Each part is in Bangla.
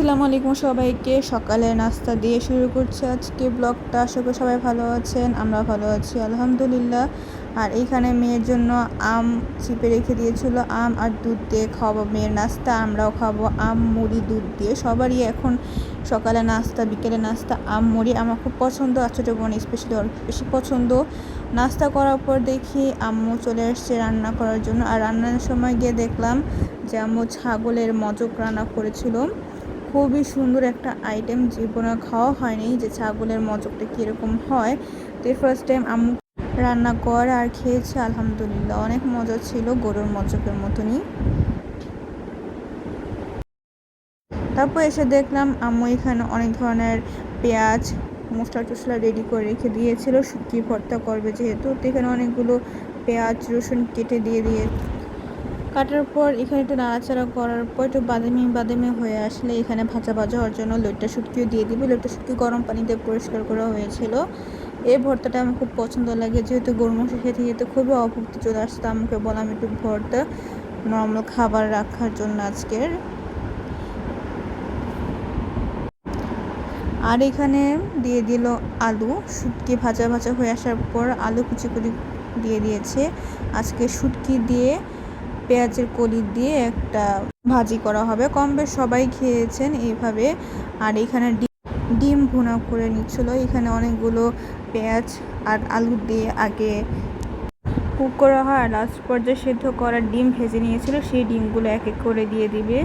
আসসালামু আলাইকুম সবাইকে। সকালে নাস্তা দিয়ে শুরু করছি আজকে ব্লগটা। আশা করি সবাই ভালো আছেন, আমরা ভালো আছি, আলহামদুলিল্লাহ। আর এইখানে মেয়ের জন্য আম চিপে রেখে দিয়েছিল আম আর দুধ দিয়ে খাওয়াবো। মেয়ের নাস্তা, আমরাও খাব আম, মুড়ি, দুধ দিয়ে। সবারই এখন সকালে নাস্তা, বিকেলে নাস্তা, আম, মুড়ি আমার খুব পছন্দ, আর ছোটো বোন স্পেশালি বেশি পছন্দ। নাস্তা করার পর দেখি আম্মু চলে এসছে রান্না করার জন্য। আর রান্নার সময় গিয়ে দেখলাম যে আম্মু ছাগলের মজক রান্না করেছিল। খুবই সুন্দর একটা আইটেম জীবনে খাওয়া হয়নি, যে ছাগলের মজকটা কীরকম হয়। তো এই ফার্স্ট টাইম আম্মু রান্না করে আর খেয়েছে, আলহামদুলিল্লাহ। অনেক মজা ছিল, গরুর মজকের মতনই। তারপর এসে দেখলাম আম্মু এখানে অনেক ধরনের পেঁয়াজ, মশলা টসলা রেডি করে রেখে দিয়েছিল। শুকিয়ে ভর্তা করবে যেহেতু, তো এখানে অনেকগুলো পেঁয়াজ, রসুন কেটে দিয়ে দিয়ে কাটার পর এখানে একটু নাড়াচাড়া করার পর একটু বাদামি বাদামি হয়ে আসলে এখানে ভাজা ভাজা হওয়ার জন্য লইট্টা শুটকিও দিয়ে দিবি। লইট্টা শুটকি গরম পানিতে পরিষ্কার করা হয়েছিল। এই ভর্তাটা আমার খুব পছন্দ লাগে, যেহেতু গরু মাংস খেতে খেতে খুবই অভুক্তি চলে আসতো। আমাকে বললাম একটু ভর্তা নর্মাল খাবার রাখার জন্য আজকের। আর এখানে দিয়ে দিল আলু। শুটকি ভাজা ভাজা হয়ে আসার পর আলু কুচি কুচি দিয়ে দিয়েছে। আজকে শুটকি দিয়ে পেঁয়াজের কলি দিয়ে একটা ভাজি করা হবে। কম বেশ সবাই খেয়েছেন এইভাবে আর এখানে ডিম ভুনা করে নিচ্ছিল। এখানে অনেকগুলো পেঁয়াজ আর আলু দিয়ে আগে কুক করা হয় আর লাস্ট পর্যায়ে সেদ্ধ করা ডিম ভেজে নিয়েছিল। সেই ডিমগুলো এক এক করে দিয়ে দিবে।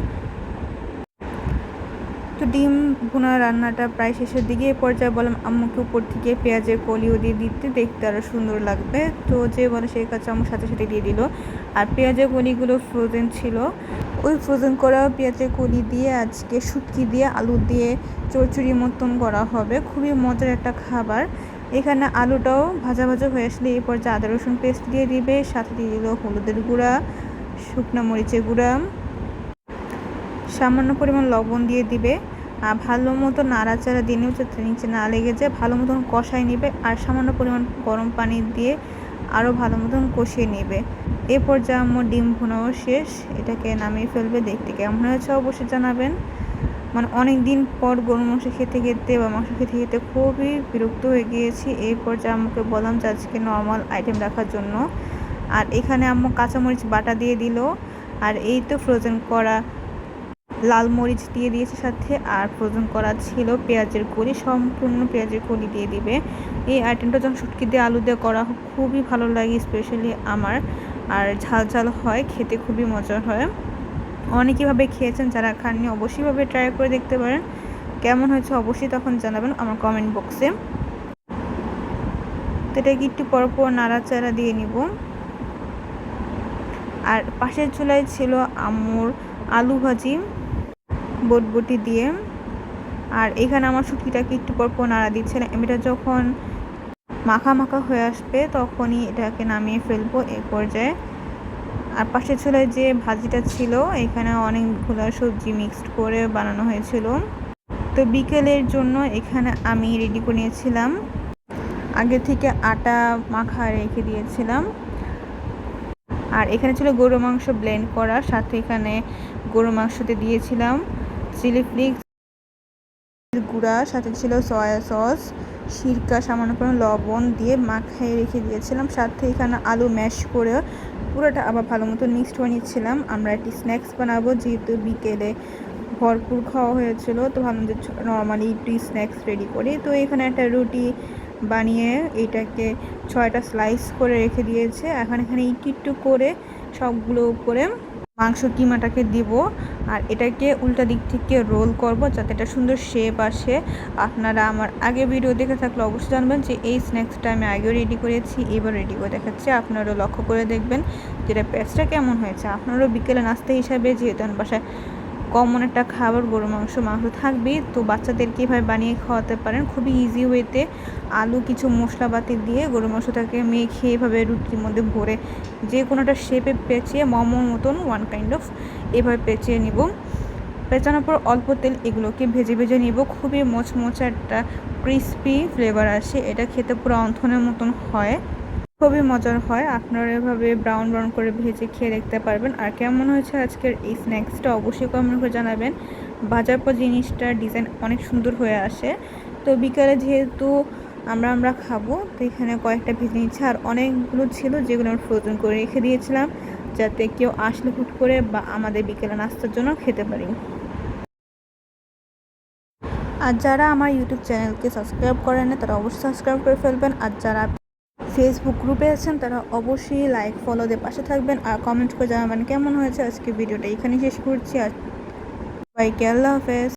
তো ডিম ভুনা রান্নাটা প্রায় শেষের দিকে পর্যায়ে বললাম, আম্মুকে উপর থেকে পেঁয়াজের কলিও দিয়ে দিতে, দেখতে আরও সুন্দর লাগবে। তো যে বলে সেই কাছে আমার সাথে সাথে দিয়ে দিল। আর পেঁয়াজের কলিগুলো ফ্রোজেন ছিল। ওই ফ্রোজেন করা পেঁয়াজের কলি দিয়ে আজকে শুটকি দিয়ে আলু দিয়ে চড়চড়ি মতন করা হবে। খুবই মজার একটা খাবার। এখানে আলুটাও ভাজা ভাজা হয়ে আসলে এই পর্যায়ে আদা রসুন পেস্ট দিয়ে দিবে, সাথে দিয়ে দিল হলুদের গুঁড়া, শুকনো মরিচের গুঁড়া সামান্য পরিমাণ লবণ দিয়ে দিবে, আর ভালো মতো নাড়াচাড়া দিয়ে যাতে নিচে না লেগে যায়, ভালো মতন কষাই নেবে, আর সামান্য পরিমাণ গরম পানি দিয়ে আরও ভালো মতন কষিয়ে নেবে। এ পর্যায়ে আমার ডিম ভুনাও শেষ, এটাকে নামিয়ে ফেলবে দেখতে কেমন হয়েছে অবশ্যই জানাবেন। মানে অনেক দিন পর গরু মাংস খেতে খেতে বা মাংস খেতে খেতে খুবই বিরক্ত হয়ে গিয়েছি এই পর্যায়ে আমাকে বললাম যে আজকে নর্মাল আইটেম রাখার জন্য। আর এখানে আম্মু কাঁচামরিচ বাটা দিয়ে দিল, আর এই তো ফ্রোজেন করা। লাল মরিচ দিয়ে দিয়েছে সাথে, আর ফ্রোজেন করা ছিল পেঁয়াজের কলি, সম্পূর্ণ পেঁয়াজের কলি দিয়ে দিবে। এই আইটেমটা যখন শুটকি দিয়ে আলু দিয়ে করা হোক খুবই ভালো লাগে স্পেশালি আমার। আর ঝাল ঝাল হয়, খেতে খুবই মজার হয়। অনেকইভাবে খেয়েছেন, যারা খাননি অবশ্যইভাবে ট্রাই করে দেখতে পারেন। কেমন হয়েছে অবশ্যই তখন জানাবেন আমার কমেন্ট বক্সে তো এটাকে একটু পরপর নাড়াচাড়া দিয়ে নিব। আর পাশের চুলায় ছিল আম্মুর আলু ভাজি। বটবটি দিয়ে। আর এখানে আমার শুটকিটাকে একটু পর পর নাড়া দিচ্ছিলাম এটা যখন মাখা মাখা হয়ে আসবে, তখনই এটাকে নামিয়ে ফেলব এ পর্যায়ে। আর পাশে চুলায় যে ভাজিটা ছিল, এখানে অনেকগুলো সবজি মিক্সড করে বানানো হয়েছিল। তো বিকেলের জন্য এখানে আমি রেডি করে নিয়েছিলাম। আগে থেকে আটা মাখা রেখে দিয়েছিলাম। আর এখানে ছিল গরু মাংস ব্লেন্ড করা সাথে এখানে গরু মাংসতে দিয়েছিলাম। চিলি ফ্লিক্স, গুঁড়া, সাথে ছিল সয়া সস, সিরকা, সামান্য পরিমাণ লবণ দিয়ে মাখায় রেখে দিয়েছিলাম। সাথে এখানে আলু ম্যাশ করে পুরোটা আবার ভালো মতো মিক্সড করে নিচ্ছিলাম। আমরা একটি স্ন্যাক্স বানাবো, যেহেতু বিকেলে ভরপুর খাওয়া হয়েছিল, তো ভাবলাম যে নর্মালি একটু স্ন্যাক্স রেডি করি। তো এখানে একটা রুটি বানিয়ে এটাকে ছয়টা স্লাইস করে রেখে দিয়েছে। এখন এখানে একটু একটু করে সবগুলো উপরে মাংস কিমাটাকে দিব আর এটাকে উল্টা দিক থেকে রোল করব যাতে এটা সুন্দর শেপ আসে। আপনারা আমার আগে ভিডিও দেখে থাকলে অবশ্যই জানবেন যে এই স্ন্যাক্সটা আমি আগেও রেডি করেছি, এবার রেডি করে দেখাচ্ছি। আপনারাও লক্ষ্য করে দেখবেন যেটা প্যাচটা কেমন হয়েছে। আপনারাও বিকেলে নাস্তা হিসাবে যেহেতু বাসায় কমন একটা খাবার গরু মাংস মাংস থাকবেই তো বাচ্চাদেরকে এভাবে বানিয়ে খাওয়াতে পারেন। খুবই ইজি ওয়েতে আলু, কিছু মশলাপাতি দিয়ে গরু মাংসটাকে মেখে এভাবে রুটির মধ্যে ভরে যে কোনোটা শেপে পেঁচিয়ে মোমোর মতন ওয়ান কাইন্ড অফ এভাবে পেঁচিয়ে নিব। পেঁচানোর পর অল্প তেল এগুলোকে ভেজে ভেজে নিব। খুবই মোচমোচা একটা ক্রিসপি ফ্লেভার আসে। এটা খেতে পুরো অন্থনের মতন হয়। খুবই মজার হয়। আপনারা এভাবে ব্রাউন ব্রাউন করে ভেজে খেয়ে দেখতে পারবেন। আর কেমন হয়েছে আজকের এই স্ন্যাক্সটা অবশ্যই কমেন্ট করে জানাবেন। ভাজার পর জিনিসটার ডিজাইন অনেক সুন্দর হয়ে আসে। তো বিকালে যেহেতু আমরা আমরা খাব, তো এখানে কয়েকটা ভেজে নিচ্ছে। আর অনেকগুলো ছিল যেগুলো আমরা ফ্রোজেন করে রেখে দিয়েছিলাম, যাতে কেউ আসলে হুট করে বা আমাদের বিকেলে নাস্তার জন্য খেতে পারি। আর যারা আমার ইউটিউব চ্যানেলকে সাবস্ক্রাইব করেন তারা অবশ্যই সাবস্ক্রাইব করে ফেলবেন। আর যারা ফেসবুক গ্রুপে আছেন, তারা অবশ্যই লাইক ফলো দিয়ে পাশে থাকবেন আর কমেন্ট করে জানাবেন কেমন হয়েছে আজকে ভিডিওটা এখানেই শেষ করছি। আর সবাইকে আল্লাহ হাফেজ।